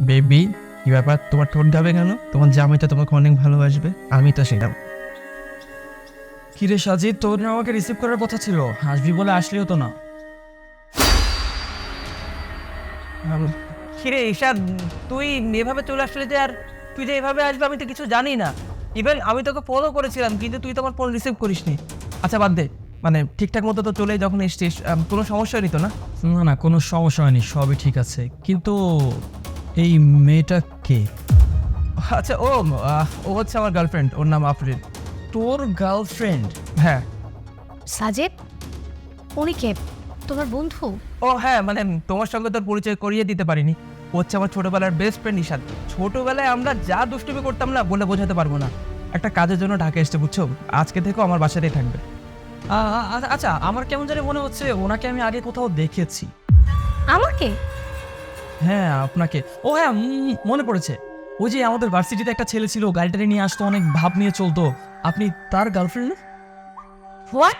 Baby কি ব্যাপার তোমার ঠোঁট যাবে কেন? তোমার জামাই তো তোমাকে অনেক ভালোবাসবে। আমি তো সেটা কিরে সাজিদ তোর না আমাকে রিসিভ করার কথা ছিল। আসবি বলে আসলেও তো না। কিরে ঈশাদ তুই এভাবে চলে আসলে যে আর তুই যে এভাবে আসবে আমি তো কিছু জানি না। ইভেন আমি তোকে ফলো করেছিলাম কিন্তু তুই তো আমার ফোন রিসিভ করিসনি। আচ্ছা বাদ দে। মানে ঠিকঠাক মতো তো চলে যখন এসছিস কোনো সমস্যা হয়নি তো না? না না কোনো সমস্যা হয়নি সবই ঠিক আছে। কিন্তু এই মেয়েটা কে? আচ্ছা ও আহ, ও হচ্ছে আমার গার্লফ্রেন্ড ওর নাম আফরিন। তোর গার্লফ্রেন্ড হ্যাঁ। সাজেদ? উনি কে? তোমার বন্ধু? ও হ্যাঁ মানে তোমার সঙ্গে তোর পরিচয় করিয়ে দিতে পারিনি। ও হচ্ছে আমার ছোটবেলার বেস্ট ফ্রেন্ড ঈশাদ ছোটবেলায় আমরা যা দুষ্টুমি করতাম না বলে বোঝাতে পারব না। একটা কাজের জন্য ঢাকা এসছে বুঝছ? আজকে থেকেও আমার বাসাতেই থাকবে। আচ্ছা আমার কেমন জানি মনে হচ্ছে ওনাকে আমি আগে কোথাও দেখেছি। আমাকে? হ্যাঁ আপনাকে। ও হ্যাঁ মনে পড়েছে। ওই যে আমাদের ভার্সিটিতে একটা ছেলে ছিল গাড়িটারি নিয়ে আসতো অনেক ভাব নিয়ে চলতো। আপনি তার গার্লফ্রেন্ড হোয়াট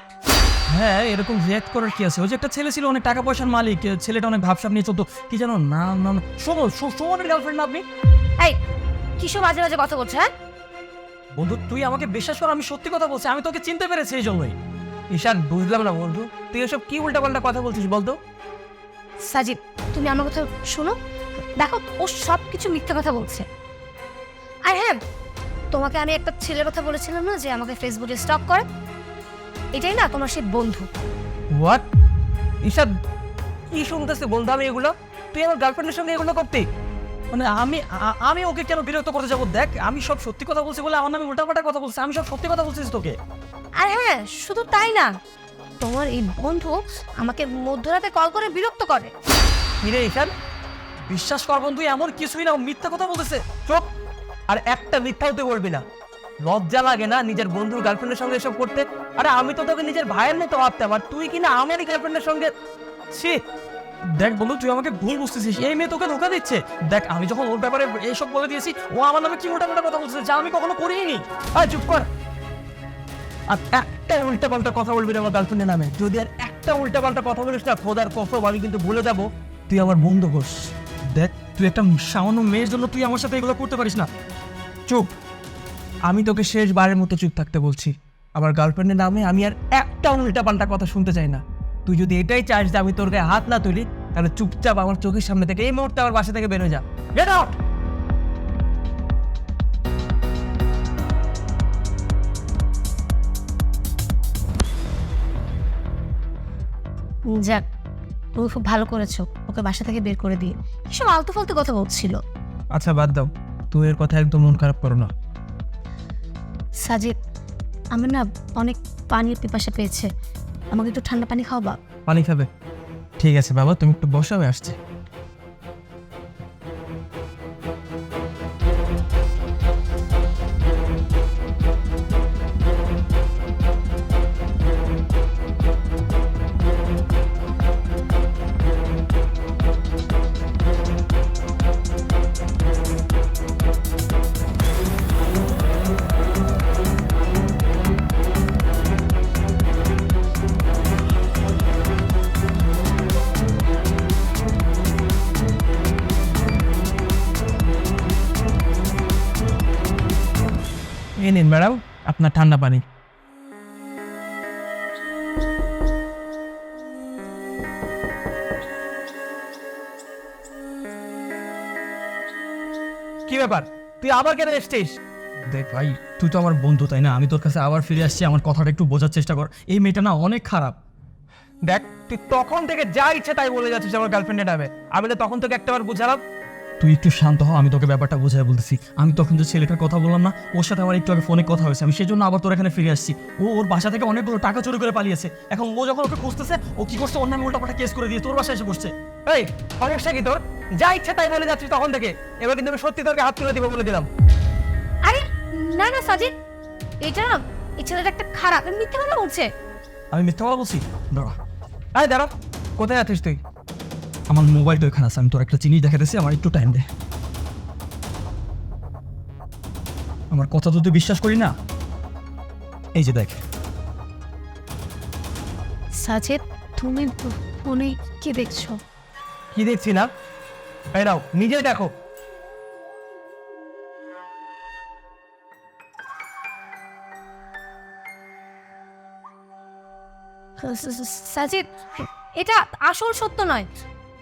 হ্যাঁ এরকম রিয়াক্ট করার কি আছে? ওই যে একটা ছেলে ছিল অনেক টাকা পয়সার মালিক ছেলেটা অনেক ভাবসাব নিয়ে চলতো। কি জানো না না শোনো সোমনের গার্লফ্রেন্ড না আপনি? এই কিসব বাজে বাজে কথা বলছো হ্যাঁ? বন্ধু তুই আমাকে বিশ্বাস কর আমি সত্যি কথা বলছি আমি তোকে চিনতে পেরেছি এই জন্যই। ঈশান বুঝলাম না বন্ধু। তুই এসব কি উল্টাপাল্টা কথা বলছিস বলতো? সাজিদ তুমি আমার কথা শোনো। দেখো ও সব কিছু মিথ্যা কথা বলছে। আর হ্যাঁ তোমাকে আমি একটা ছেলের কথা বলেছিলাম না যে আমাকে ফেসবুকে স্টক করে? এটাই না তোমার সেই বন্ধু। হোয়াট ঈশাদ কি শুনতেছে বন্ধু আমি এগুলো? তুই আমার গার্লফ্রেন্ডের সঙ্গে এগুলো করতে? মানে আমি আমি ওকে কেন বিরক্ত করতে যাব? দেখ আমি সব সত্যি কথা বলছি বলে আমার নামে উল্টাপাল্টা কথা বলছি আমি সব সত্যি কথা বলছিস তোকে। আর হ্যাঁ শুধু তাই না তোমার এই বন্ধু আমাকে মধ্যরাতে কল করে বিরক্ত করে। কিরে বিশ্বাস কর বন্ধু, এমন কিছুই না মিথ্যা কথা বলতেছে। চুপ! আর একটা মিথ্যাও তুই বলবি না। লজ্জা লাগে না নিজের বন্ধুর গার্লফ্রেন্ডের সঙ্গে এসব করতে? আরে আমি তো তোকে নিজের ভাইয়ের মতো ভাবতাম, আর তুই কিনা আমারই গার্লফ্রেন্ডের সঙ্গে? ছি! দেখ বন্ধু, তুই আমাকে ভুল বুঝতেছিস। এই মেয়ে তোকে ধোকা দিচ্ছে। দেখ, আমি যখন ওর ব্যাপারে এইসব বলে দিয়েছি, ও আমার নামে কি উল্টাপাল্টা কথা বলছে যা আমি কখনো করিনি। আয় চুপ কর। আর একটা উল্টা পাল্টা কথা বলবি আমার গার্লফ্রেন্ডের নামে। যদি আর একটা উল্টা পাল্টা কথা বলিস না খোদার কসম আমি কিন্তু ভুলে যাব তুই আমার বন্ধু হোস। দেখ, তুই একটা সামান্য মেয়ের জন্য তুই আমার সাথে এগুলো করতে পারিস না। চুপ। আমি তোকে শেষবারের মতো চুপ থাকতে বলছি। আমার গার্লফ্রেন্ডের নামে আমি আর একটা উল্টা পাল্টা কথা শুনতে চাই না। তুই যদি এটাই চাস যে আমি তোর গায়ে হাত না তুলি, তাহলে চুপচাপ আমার চোখের সামনে থেকে এই মুহূর্তে আমার বাসা থেকে বেরোয় যা। গেট আউট যাক তুমি খুব ভালো করেছ। ওকে বাসা থেকে বের করে দিয়ে এসব আলতু ফালতু কথা বলছিল। আচ্ছা বাদ দাও। তুই এর কথা একদম মন খারাপ করো না। সাজিদ আমার না অনেক পানির পিপাসা পেয়েছে। আমাকে একটু ঠান্ডা পানি খাওয়াবা? পানি খাবে। ঠিক আছে বাবা তুমি একটু বসো আমি আসছি। এই নিন ম্যাডাম আপনার ঠান্ডা পানি। কি ব্যাপার? তুই আবার কেন এসছিস? দেখ ভাই তুই তো আমার বন্ধু তাই না? আমি তোর কাছে আবার ফিরে আসছি আমার কথাটা একটু বোঝার চেষ্টা কর। এই মেয়েটা না অনেক খারাপ। দেখ তুই তখন থেকে যা ইচ্ছে তাই বলে যাচ্ছিস আমার গার্লফ্রেন্ডের নামে। আমি তো তখন থেকে একটাবার বুঝালাম তুই একটু শান্ত হ আমি তোকে ব্যাপারটা বোঝাই বলতেছি। আমি তখন যে ছেলেটার কথা বললাম না ওর সাথে আমার একটু আগে ফোনে কথা হয়েছে আমি সেই জন্য আবার তোর এখানে ফিরে আসছি। ও ওর বাসা থেকে অনেকগুলো টাকা চুরি করে পালিয়েছে। এখন ও যখন ওকে খুঁজতেছে ও কি করছে? ওর নামে উল্টাপাল্টা কেস করে দিয়ে তোর বাসায় এসে বসছে এই সমস্যা কি তোর? যা ইচ্ছে তাই বলে যাচ্ছিস তখন থেকে। এবার কিন্তু আমি সত্যি তোকে হাত তুলে দিব বলে দিলাম। আরে না না সাজিদ এটা না এই ছেলেটা একটা খারাপ মিথ্যে কথা বলছে। আমি মিথ্যা কথা বলছি? দাঁড়া। আয় দাঁড়া কোথায় আছিস তুই? আমার মোবাইলটা ওখানে আছে আমি তোর একটা জিনিস দেখাতেছি আমার একটু টাইম দে। আমার কথা তো তুই বিশ্বাস করি না এই যে দেখ। সাজেদ তুমি ফোনে কি দেখছ? কি দেখছি না? এই নাও নিজে দেখো। সাজিদ এটা আসল সত্য নয়।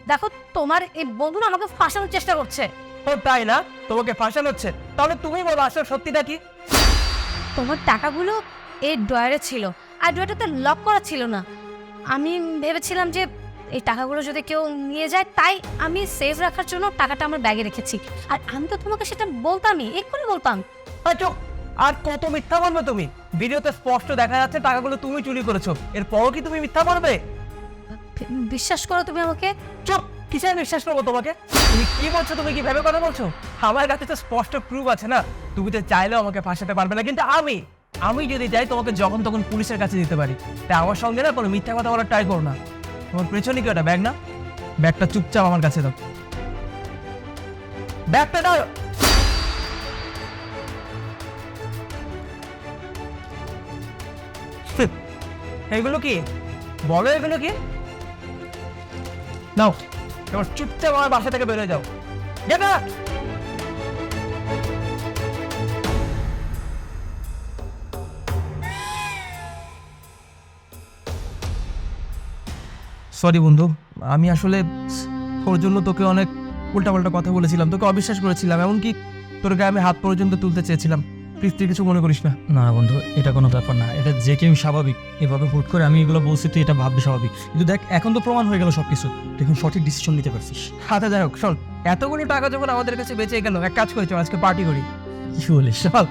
দেখো তোমার এই বন্ধু না আমাকে ফাঁসানোর চেষ্টা করছে। ও তাই না? তোমাকে ফাঁসানো হচ্ছে? তাহলে তুমি বলো আসলে সত্যিটা কি? তোমার টাকাগুলো এই ড্রয়ারে ছিল আর ড্রয়ারটাতে লক করা ছিল না। আমি ভেবেছিলাম যে এই টাকাগুলো যদি কেউ নিয়ে যায় তাই আমি সেভ রাখার জন্য টাকাটা আমার ব্যাগে রেখেছি। আর আমি তো তোমাকে সেটা বলতামই এক্ষুনি বলতাম। আর চুপ! আর কত মিথ্যা বলবে তুমি? ভিডিওতে স্পষ্ট দেখা যাচ্ছে টাকাগুলো তুমি চুরি করেছ। এরপরও কি তুমি মিথ্যা বলবে? বিশ্বাস করো তুমি আমাকে? চুপ! কিসের বিশ্বাস করব তোমাকে? তুমি কি বলছো? তুমি কি ভেবে কথা বলছো? আমার কাছে তো স্পষ্ট প্রুফ আছে না। তুমি তো চাইলেও আমাকে ফাঁসাতে পারবে না, কিন্তু আমি আমি যদি যাই, তোমাকে যখন তখন পুলিশের কাছে দিতে পারি। তাই আমার সঙ্গে না কোনো মিথ্যা কথা বলার ট্রাই করো না। তোমার পেছনে কি ওটা ব্যাগ না? ব্যাগটা চুপচাপ আমার কাছে দাও। ব্যাগটা দাও! এগুলো কি? বলো এগুলো কি? নাও এবার চুপচাপ আমার বাসা থেকে বেরোয় যাও Get out! সরি বন্ধু, আমি আসলে ওর জন্য তোকে অনেক উল্টাপাল্টা কথা বলেছিলাম, তোকে অবিশ্বাস করেছিলাম, এমনকি তোর গায়ে আমি হাত পর্যন্ত তুলতে চেয়েছিলাম প্লিজ তুই কিছু মনে করিস না? না বন্ধু, এটা কোনো ব্যাপার না। এটা যে কেউ স্বাভাবিক। এভাবে হুট করে আমি এগুলো বলছি, তুই এটা ভাববি স্বাভাবিক। কিন্তু দেখ, এখন তো প্রমাণ হয়ে গেল সব কিছু এখন সঠিক ডিসিশন নিতে পারছিস। হাতে যাই হোক, চল। এতগুলো টাকা যখন আমাদের কাছে বেঁচে গেল, এক কাজ করেছ আজকে পার্টি করি। কি বলিস, চল।